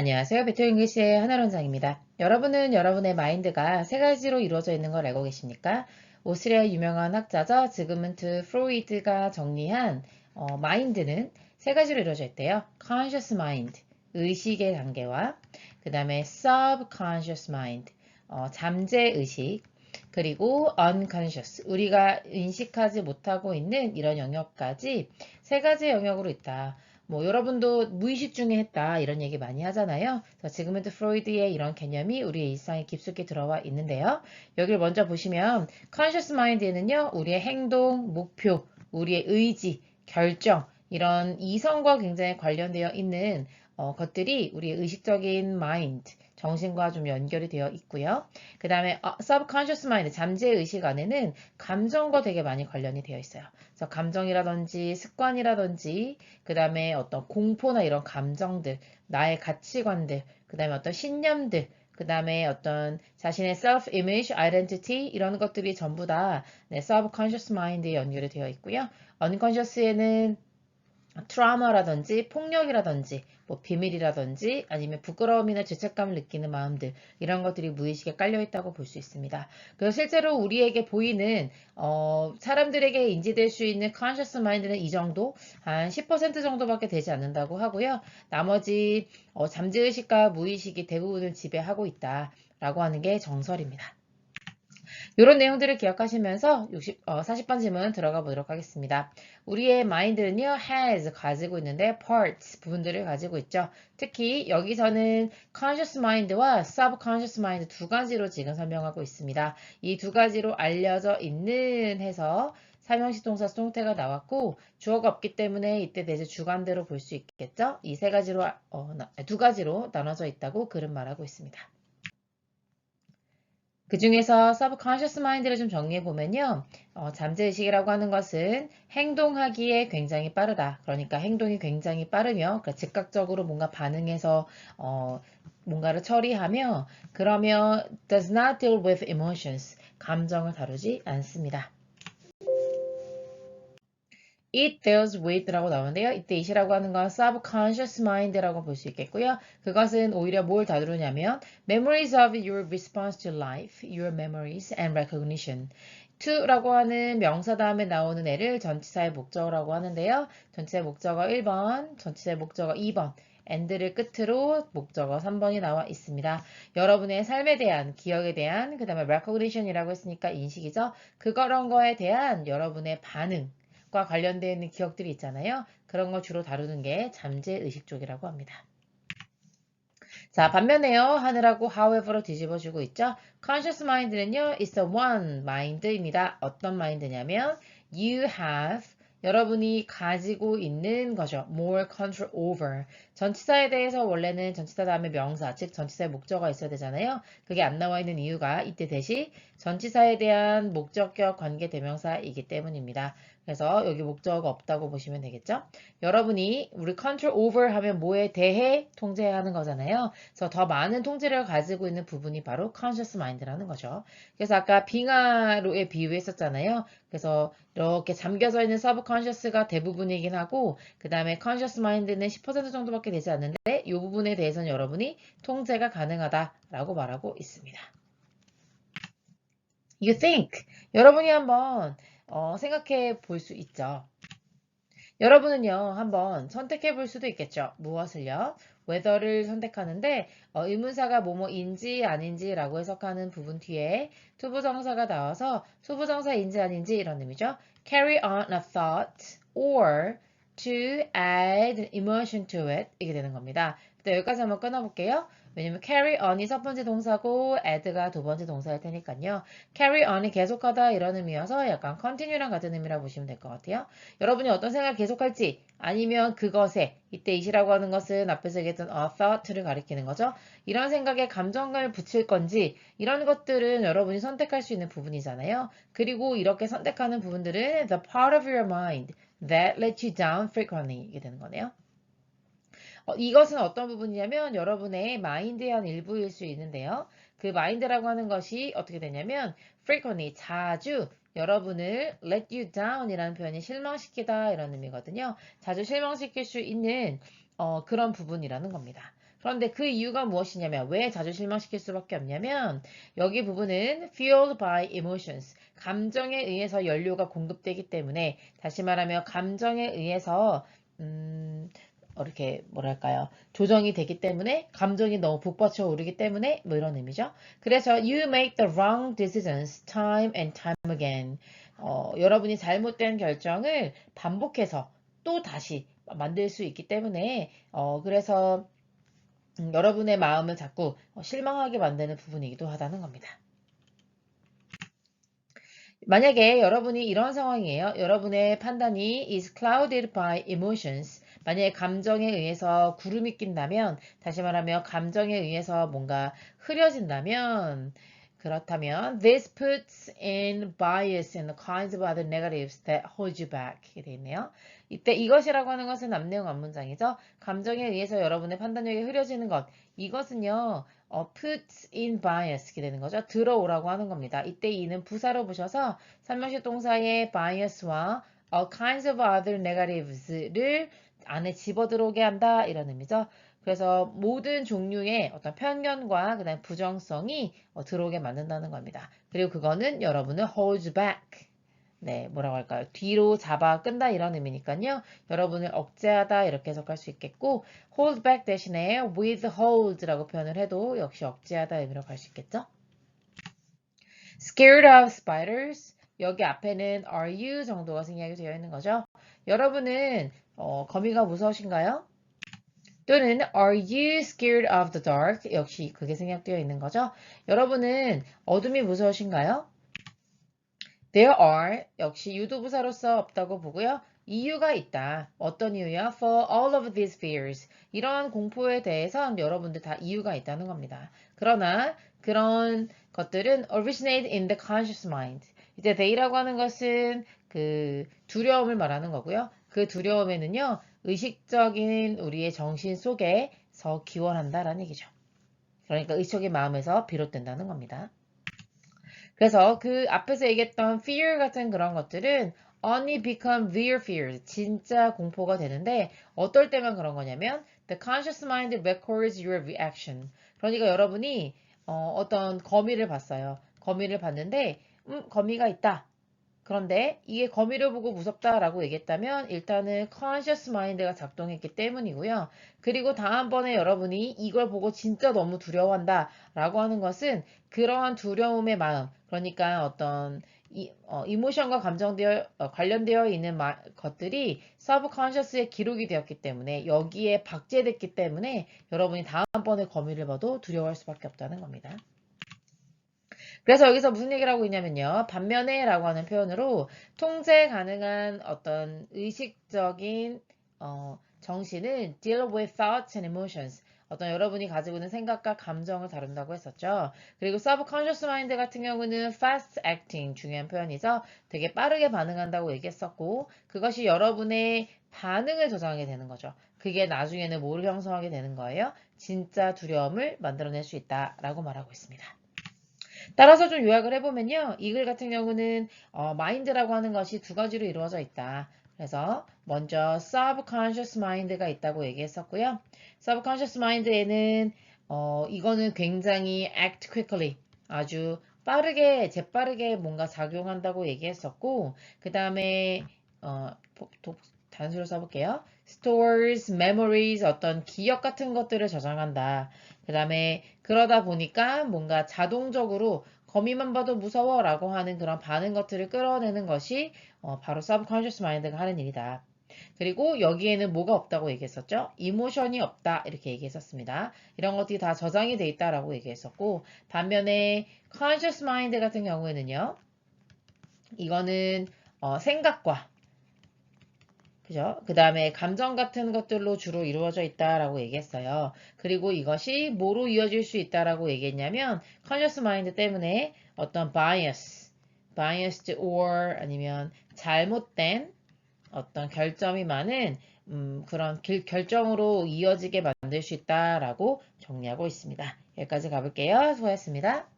안녕하세요. 베토잉글리시의 하나론장입니다. 여러분은 여러분의 마인드가 세 가지로 이루어져 있는 걸 알고 계십니까? 오스트리아 유명한 학자죠. 지그문트 프로이드가 정리한 어, 마인드는 세 가지로 이루어져 있대요. conscious mind, 의식의 단계와 그 다음에 subconscious mind, 어, 잠재의식, 그리고 unconscious, 우리가 인식하지 못하고 있는 이런 영역까지 세 가지 영역으로 있다. 뭐 여러분도 무의식 중에 했다 이런 얘기 많이 하잖아요. 지그문트 프로이드의 이런 개념이 우리의 일상에 깊숙이 들어와 있는데요. 여기를 먼저 보시면 conscious mind에는요. 우리의 행동, 목표, 우리의 의지, 결정 이런 이성과 굉장히 관련되어 있는 어, 것들이 우리의 의식적인 마인드, 정신과 좀 연결이 되어 있고요. 그 다음에 어, subconscious mind, 잠재의식 안에는 감정과 되게 많이 관련이 되어 있어요. 그래서 감정이라든지 습관이라든지 그 다음에 어떤 공포나 이런 감정들, 나의 가치관들, 그 다음에 어떤 신념들, 그 다음에 어떤 자신의 self-image, identity 이런 것들이 전부 다 네, subconscious mind에 연결이 되어 있고요. unconscious에는 트라우마라든지 폭력이라든지 뭐 비밀이라든지 아니면 부끄러움이나 죄책감을 느끼는 마음들 이런 것들이 무의식에 깔려 있다고 볼 수 있습니다. 그래서 실제로 우리에게 보이는 어, 사람들에게 인지될 수 있는 conscious mind는 이 정도 한 10% 정도밖에 되지 않는다고 하고요. 나머지 어, 잠재의식과 무의식이 대부분을 지배하고 있다라고 하는 게 정설입니다. 이런 내용들을 기억하시면서 60, 어, 40번 질문 들어가 보도록 하겠습니다. 우리의 마인드는요, has 가지고 있는데 parts 부분들을 가지고 있죠. 특히 여기서는 conscious mind와 subconscious mind 두 가지로 지금 설명하고 있습니다. 이 두 가지로 알려져 있는 해서 사명시 동사 수동태가 나왔고 주어가 없기 때문에 이때 대제 주관대로 볼 수 있겠죠. 이 세 가지로 어, 두 가지로 나눠져 있다고 글은 말하고 있습니다. 그 중에서 subconscious mind를 좀 정리해 보면요. 어, 잠재의식이라고 하는 것은 행동하기에 굉장히 빠르다. 그러니까 행동이 굉장히 빠르며 그러니까 즉각적으로 뭔가 반응해서 어, 뭔가를 처리하며 그러면 does not deal with emotions. 감정을 다루지 않습니다. It deals with라고 나오는데요. 이때 it이라고 하는 건 subconscious mind라고 볼 수 있겠고요. 그것은 오히려 뭘 다루냐면 memories of your response to life, your memories and recognition. to라고 하는 명사 다음에 나오는 애를 전치사의 목적어라고 하는데요. 전치사의 목적어 1번, 전치사의 목적어 2번, and를 끝으로 목적어 3번이 나와 있습니다. 여러분의 삶에 대한, 기억에 대한, 그 다음에 recognition이라고 했으니까 인식이죠. 그런 거에 대한 여러분의 반응, 과 관련되어 있는 기억들이 있잖아요. 그런 걸 주로 다루는 게 잠재의식 쪽이라고 합니다. 자, 반면에요. 하늘하고 however로 뒤집어주고 있죠. conscious mind는요. is the one mind입니다. 어떤 mind냐면 you have 여러분이 가지고 있는 거죠. more control over. 전치사에 대해서 원래는 전치사 다음에 명사, 즉 전치사의 목적어가 있어야 되잖아요. 그게 안 나와 있는 이유가 이때 대시 전치사에 대한 목적격 관계 대명사이기 때문입니다. 그래서 여기 목적어가 없다고 보시면 되겠죠. 여러분이 우리 control over 하면 뭐에 대해 통제하는 거잖아요. 그래서 더 많은 통제를 가지고 있는 부분이 바로 conscious mind라는 거죠. 그래서 아까 빙하로의 비유했었잖아요. 그래서 이렇게 잠겨져 있는 subconscious가 대부분이긴 하고 그 다음에 conscious mind는 10% 정도밖에 되지 않는데 이 부분에 대해서는 여러분이 통제가 가능하다라고 말하고 있습니다. You think. 여러분이 한번 어, 생각해 볼 수 있죠. 여러분은요, 한번 선택해 볼 수도 있겠죠. 무엇을요? whether를 선택하는데 어, 의문사가 뭐뭐인지 아닌지 라고 해석하는 부분 뒤에 투부정사가 나와서 수부정사인지 아닌지 이런 의미죠. carry on a thought or to add emotion to it 이게 되는 겁니다. 여기까지 한번 끊어볼게요. 왜냐면 carry on이 첫 번째 동사고 add가 두 번째 동사일 테니까요. carry on이 계속하다 이런 의미여서 약간 continue랑 같은 의미라고 보시면 될 것 같아요. 여러분이 어떤 생각을 계속할지 아니면 그것에 이때 이시라고 하는 것은 앞에서 얘기했던 a thought를 가리키는 거죠. 이런 생각에 감정감을 붙일 건지 이런 것들은 여러분이 선택할 수 있는 부분이잖아요. 그리고 이렇게 선택하는 부분들은 the part of your mind that let you down frequently 이게 되는 거네요. 어, 이것은 어떤 부분이냐면 여러분의 마인드의 한 일부일 수 있는데요. 그 마인드라고 하는 것이 어떻게 되냐면 frequently 자주 여러분을 let you down 이라는 표현이 실망시키다 이런 의미거든요. 자주 실망시킬 수 있는 어, 그런 부분이라는 겁니다. 그런데 그 이유가 무엇이냐면 왜 자주 실망시킬 수밖에 없냐면 여기 부분은 fueled by emotions. 감정에 의해서 연료가 공급되기 때문에 다시 말하면 감정에 의해서 음, 이렇게 뭐랄까요 조정이 되기 때문에 감정이 너무 북받쳐 오르기 때문에 뭐 이런 의미죠. 그래서 you make the wrong decisions time and time again. 어, 여러분이 잘못된 결정을 반복해서 또 다시 만들 수 있기 때문에 어, 그래서 음, 여러분의 마음을 자꾸 어, 실망하게 만드는 부분이기도 하다는 겁니다. 만약에 여러분이 이런 상황이에요. 여러분의 판단이 is clouded by emotions. 만약에 감정에 의해서 구름이 낀다면, 다시 말하면 감정에 의해서 뭔가 흐려진다면, 그렇다면 this puts in bias and kinds of other negatives that hold you back 있네요. 이때 이것이라고 하는 것은 남내용 앞문장이죠. 감정에 의해서 여러분의 판단력이 흐려지는 것 이것은요. 어, puts in bias 이렇게 되는 거죠. 들어오라고 하는 겁니다. 이때 이는 부사로 보셔서 삼명식 동사의 bias와 all kinds of other negatives를 안에 집어 들어오게 한다 이런 의미죠. 그래서 모든 종류의 어떤 편견과 그다음 부정성이 어, 들어오게 만든다는 겁니다. 그리고 그거는 여러분을 hold back. 네, 뭐라고 할까요? 뒤로 잡아 끈다 이런 의미니까요. 여러분을 억제하다 이렇게 해석할 수 있겠고 hold back 대신에 withhold라고 표현을 해도 역시 억제하다 의미로 갈 수 있겠죠. scared of spiders 여기 앞에는 are you 정도가 생략이 되어 있는 거죠. 여러분은 어, 거미가 무서우신가요? 또는 Are you scared of the dark? 역시 그게 생략되어 있는 거죠. 여러분은 어둠이 무서우신가요? There are 역시 유도부사로서 없다고 보고요. 이유가 있다. 어떤 이유야? For all of these fears. 이러한 공포에 대해선 여러분들 다 이유가 있다는 겁니다. 그러나 그런 것들은 originate in the conscious mind. 이제 they라고 하는 것은 그 두려움을 말하는 거고요. 그 두려움에는요. 의식적인 우리의 정신 속에서 기원한다라는 얘기죠. 그러니까 의식적인 마음에서 비롯된다는 겁니다. 그래서 그 앞에서 얘기했던 fear 같은 그런 것들은 only become real fears, 진짜 공포가 되는데 어떨 때만 그런 거냐면 the conscious mind records your reaction. 그러니까 여러분이 어, 떤 거미를 봤어요. 거미를 봤는데 음, 거미가 있다. 그런데 이게 거미를 보고 무섭다라고 얘기했다면 일단은 conscious mind가 작동했기 때문이고요. 그리고 다음번에 여러분이 이걸 보고 진짜 너무 두려워한다 라고 하는 것은 그러한 두려움의 마음, 그러니까 어떤 이, 어, 이모션과 감정되어 어, 관련되어 있는 마, 것들이 서브컨셔스에 기록이 되었기 때문에 여기에 박제됐기 때문에 여러분이 다음번에 거미를 봐도 두려워할 수밖에 없다는 겁니다. 그래서 여기서 무슨 얘기를 하고 있냐면요. 반면에 라고 하는 표현으로 통제 가능한 어떤 의식적인 어, 정신을 deal with thoughts and emotions. 어떤 여러분이 가지고 있는 생각과 감정을 다룬다고 했었죠. 그리고 subconscious mind 같은 경우는 fast acting 중요한 표현이죠. 되게 빠르게 반응한다고 얘기했었고 그것이 여러분의 반응을 저장하게 되는 거죠. 그게 나중에는 뭐를 형성하게 되는 거예요? 진짜 두려움을 만들어낼 수 있다라고 말하고 있습니다. 따라서 좀 요약을 해보면요. 이 글 같은 경우는 어, 마인드라고 하는 것이 두 가지로 이루어져 있다. 그래서 먼저 subconscious mind가 있다고 얘기했었고요. subconscious mind에는 어, 이거는 굉장히 act quickly 아주 빠르게 재빠르게 뭔가 작용한다고 얘기했었고 그 다음에 어, 단수로 써볼게요. stores, memories 어떤 기억 같은 것들을 저장한다. 그 다음에 그러다 보니까 뭔가 자동적으로 거미만 봐도 무서워 라고 하는 그런 반응 것들을 끌어내는 것이 어, 바로 subconscious mind가 하는 일이다. 그리고 여기에는 뭐가 없다고 얘기했었죠? 이모션이 없다 이렇게 얘기했었습니다. 이런 것들이 다 저장이 돼 있다라고 얘기했었고 반면에 conscious mind 같은 경우에는요. 이거는 어, 생각과 그죠? 그 다음에 감정 같은 것들로 주로 이루어져 있다라고 얘기했어요. 그리고 이것이 뭐로 이어질 수 있다라고 얘기했냐면 conscious mind 때문에 어떤 bias, biased or 아니면 잘못된 어떤 결점이 많은 음, 그런 길, 결정으로 이어지게 만들 수 있다라고 정리하고 있습니다. 여기까지 가볼게요. 수고하셨습니다.